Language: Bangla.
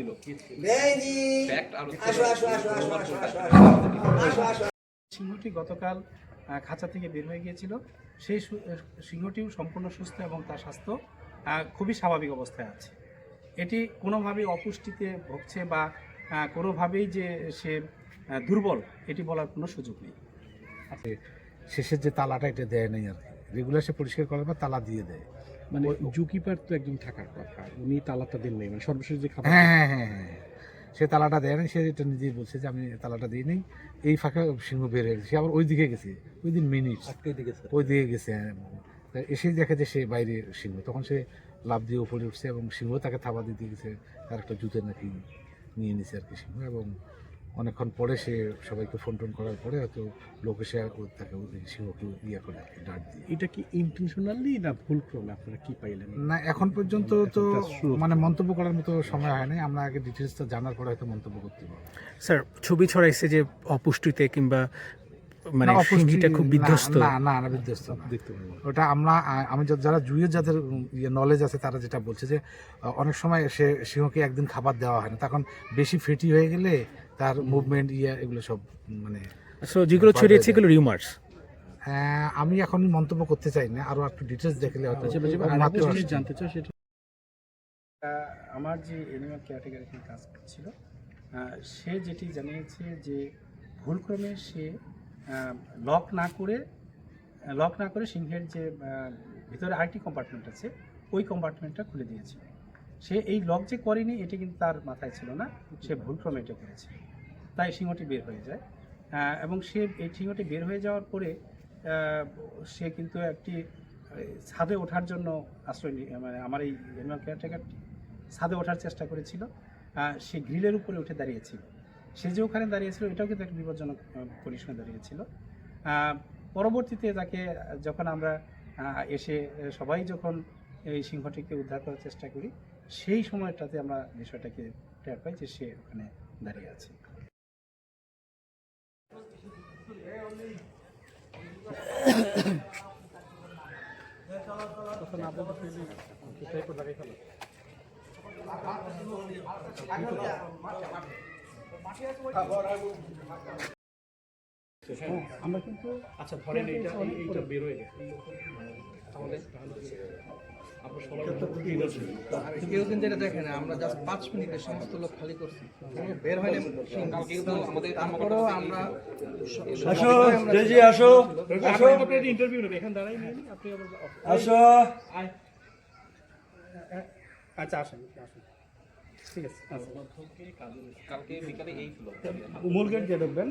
ছিল। সিংহটি গতকাল খাঁচা থেকে বের হয়ে গিয়েছিল। সেই সিংহটিও সম্পূর্ণ সুস্থ এবং তার স্বাস্থ্য খুবই স্বাভাবিক অবস্থায় আছে। এটি কোনোভাবেই অপুষ্টিতে ভুগছে বা কোনোভাবেই যে সে দুর্বল এটি বলার কোনো সুযোগ নেই। শেষের যে তালাটা এটা দেয় নাই আর কি। রেগুলার সে পরিষ্কার করার পর তালা দিয়ে দেয়। মানে জুকিপার তো একদম থাকার কথা উনি তালাটা দেন নাই মানে সর্বশেষ যে খাবার হ্যাঁ হ্যাঁ হ্যাঁ হ্যাঁ। সে তালাটা দেয় নাই সে এটা নিজেই বলছে যে আমি তালাটা দিই নাই। এই ফাঁকা সিংহ বের হয়ে গেছে সে আবার ওই দিকে গেছে ওই দিন মিনিট ওই দিকে গেছে হ্যাঁ। তা এসেই দেখে যে সে বাইরে সিংহ তখন সে লাভ দিয়ে উপরে উঠছে এবং সিংহ তাকে থাবা দিতে গেছে তার একটা জুতে নাকি নিয়ে নিছে আর কি সিংহ এবং অনেকক্ষণ পরে সে সবাইকে ফোন টোন করার পরে হয়তো লোক এসে তাকে ওই সিংহকে ইয়ে করে ডাক দিয়ে। এটা কি ইন্টেনশনালি না ভুল ক্রমে আপনারা কি পাইলেন? না এখন পর্যন্ত তো মানে মন্তব্য করার মতো সময় হয় নাই। আমরা আগে ডিটেলসটা জানার পরে হয়তো মন্তব্য করতে পারব। স্যার ছবি ছড়াইছে যে অপুষ্টিতে কিংবা মানে সিংহীটা খুব বিধ্বস্ত। না না না বিধ্বস্ত দেখতে পারব। ওটা আমরা আমি যারা জুয়ের যাদের ইয়ে নলেজ আছে তারা যেটা বলছে যে অনেক সময় সে সিংহকে একদিন খাবার দেওয়া হয় না। তখন বেশি ফেটি হয়ে গেলে তার মুভমেন্ট ইয়ে এগুলো সব মানে সো যেগুলো ছড়িয়েছে এগুলো রিউমার্স আহ, আমি এখন মন্তব্য করতে চাই না আরও একটু ডিটেলস দেখলে হয়তো আচ্ছা। জানতে চাই সেটা আমার যে এনিম্যাল কেয়ারটেকার এখানে কাজ করছিল সে যেটি জানিয়েছে যে ভুলক্রমে সে লক না করে লক না করে সিংহের যে ভিতরে আরেকটি কম্পার্টমেন্ট আছে ওই কম্পার্টমেন্টটা খুলে দিয়েছে। সে এই লক যে করেনি এটি কিন্তু তার মাথায় ছিল না সে ভুলক্রমে এটা করেছে। তাই সিংহটি বের হয়ে যায়। এবং সে এই সিংহটি বের হয়ে যাওয়ার পরে সে কিন্তু একটি ছাদে ওঠার জন্য আশ্রয় মানে আমার এই অ্যানিমাল কেয়ারটেকারটি ছাদে ওঠার চেষ্টা করেছিল। সে গ্রিলের উপরে উঠে দাঁড়িয়েছিল। সে যে ওখানে দাঁড়িয়েছিল, এটাও কিন্তু একটা বিপজ্জনক পরিসরে দাঁড়িয়েছিল। পরবর্তীতে তাকে, যখন আমরা এসে সবাই যখন এই সিংহটিকে উদ্ধার করার চেষ্টা করি, সেই সময়টাতে আমরা বিষয়টাকে টের পাই যে সে ওখানে দাঁড়িয়ে আছে। আমরা কিন্তু আচ্ছা ধরেন এইটা এইটা বেরোয় গেছে। গেছে কেউ কিন্তু এটা দেখে না আমরা জাস্ট পাঁচ মিনিটে সমস্ত লোক খালি করছি। বের আমাদের তারপরেও আমরা আসো রেজি আসো আসো। ইন্টারভিউ নেবে এখানে দাঁড়াই আপনি আসো। আচ্ছা আসেন আসেন। ঠিক আছে কালকে বিকালে এই মূল গেট দিয়ে ঢুকবেন।